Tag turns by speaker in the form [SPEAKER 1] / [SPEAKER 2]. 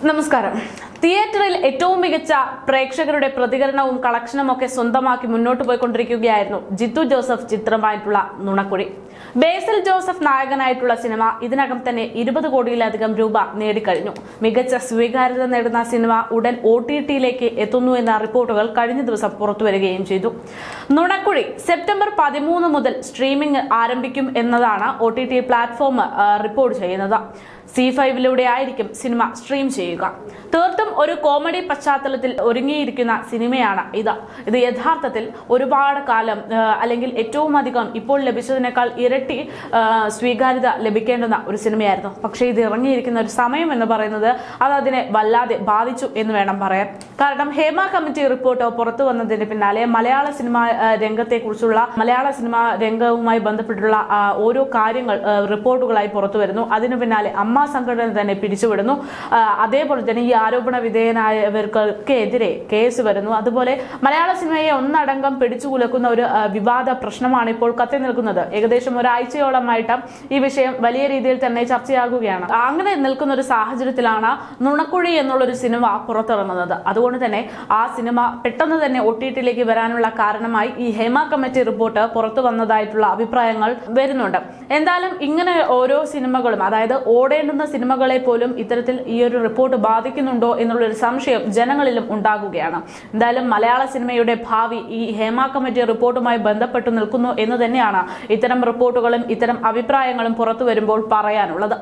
[SPEAKER 1] നമസ്കാരം. തിയേറ്ററിൽ ഏറ്റവും മികച്ച പ്രേക്ഷകരുടെ പ്രതികരണവും കളക്ഷനും ഒക്കെ സ്വന്തമാക്കി മുന്നോട്ട് പോയിക്കൊണ്ടിരിക്കുകയായിരുന്നു ജിത്തു ജോസഫ് ചിത്രമായിട്ടുള്ള നുണക്കുഴി. ബേസിൽ ജോസഫ് നായകനായിട്ടുള്ള സിനിമ ഇതിനകം തന്നെ ഇരുപത് കോടിയിലധികം രൂപ നേടിക്കഴിഞ്ഞു. മികച്ച സ്വീകാര്യത നേടുന്ന സിനിമ ഉടൻ ഒ ടി ടിയിലേക്ക് എത്തുന്നു എന്ന റിപ്പോർട്ടുകൾ കഴിഞ്ഞ ദിവസം പുറത്തുവരികയും ചെയ്തു. നുണക്കുഴി സെപ്റ്റംബർ പതിമൂന്ന് മുതൽ സ്ട്രീമിംഗ് ആരംഭിക്കും എന്നതാണ് ഒ പ്ലാറ്റ്ഫോം റിപ്പോർട്ട് ചെയ്യുന്നത്. സി ഫൈവിലൂടെ ആയിരിക്കും സിനിമ സ്ട്രീം ചെയ്യുക. തീർത്തും ഒരു കോമഡി പശ്ചാത്തലത്തിൽ ഒരുങ്ങിയിരിക്കുന്ന സിനിമയാണ് ഇത്. ഇത് യഥാർത്ഥത്തിൽ ഒരുപാട് കാലം അല്ലെങ്കിൽ ഏറ്റവും അധികം ഇപ്പോൾ ലഭിച്ചതിനേക്കാൾ ഇരട്ടി സ്വീകാര്യത ലഭിക്കേണ്ടുന്ന ഒരു സിനിമയായിരുന്നു. പക്ഷേ ഇത് ഇറങ്ങിയിരിക്കുന്ന ഒരു സമയം എന്ന് പറയുന്നത് അത് അതിനെ വല്ലാതെ ബാധിച്ചു എന്ന് വേണം പറയാൻ. കാരണം ഹേമ കമ്മിറ്റി റിപ്പോർട്ട് പുറത്തു വന്നതിന് പിന്നാലെ മലയാള സിനിമാ രംഗത്തെക്കുറിച്ചുള്ള മലയാള സിനിമാ രംഗവുമായി ബന്ധപ്പെട്ടുള്ള ഓരോ കാര്യങ്ങൾ റിപ്പോർട്ടുകളായി പുറത്തു വരുന്നു. അതിനു പിന്നാലെ അമ്മ സംഘടന തന്നെ പിരിച്ചുവിടുന്നു. അതേപോലെ തന്നെ ഈ ആരോപണ വിധേയനായവർക്കെതിരെ കേസ് വരുന്നു. അതുപോലെ മലയാള സിനിമയെ ഒന്നടങ്കം പിടിച്ചുകുലക്കുന്ന ഒരു വിവാദ പ്രശ്നമാണ് ഇപ്പോൾ കത്തി നിൽക്കുന്നത്. ഏകദേശം ഒരാഴ്ചയോളമായിട്ട് ഈ വിഷയം വലിയ രീതിയിൽ തന്നെ ചർച്ചയാകുകയാണ്. അങ്ങനെ നിൽക്കുന്ന ഒരു സാഹചര്യത്തിലാണ് നുണക്കുഴി എന്നുള്ളൊരു സിനിമ പുറത്തിറങ്ങുന്നത്. അതുകൊണ്ട് തന്നെ ആ സിനിമ പെട്ടെന്ന് തന്നെ ഒ ടി വരാനുള്ള കാരണമായി ഈ ഹേമ കമ്മിറ്റി റിപ്പോർട്ട് പുറത്തു വന്നതായിട്ടുള്ള അഭിപ്രായങ്ങൾ വരുന്നുണ്ട്. എന്തായാലും ഇങ്ങനെ ഓരോ സിനിമകളും അതായത് ഓടേണ്ടുന്ന സിനിമകളെ പോലും ഇത്തരത്തിൽ ഈ ഒരു റിപ്പോർട്ട് ബാധിക്കുന്നുണ്ടോ എന്നുള്ളൊരു സംശയം ജനങ്ങളിലും ഉണ്ടാകുകയാണ്. എന്തായാലും മലയാള സിനിമയുടെ ഭാവി ഈ ഹേമ കമ്മിറ്റി റിപ്പോർട്ടുമായി ബന്ധപ്പെട്ട് നിൽക്കുന്നു എന്ന് തന്നെയാണ് ഇത്തരം റിപ്പോർട്ടുകളും ഇത്തരം അഭിപ്രായങ്ങളും പുറത്തു വരുമ്പോൾ പറയാനുള്ളത്.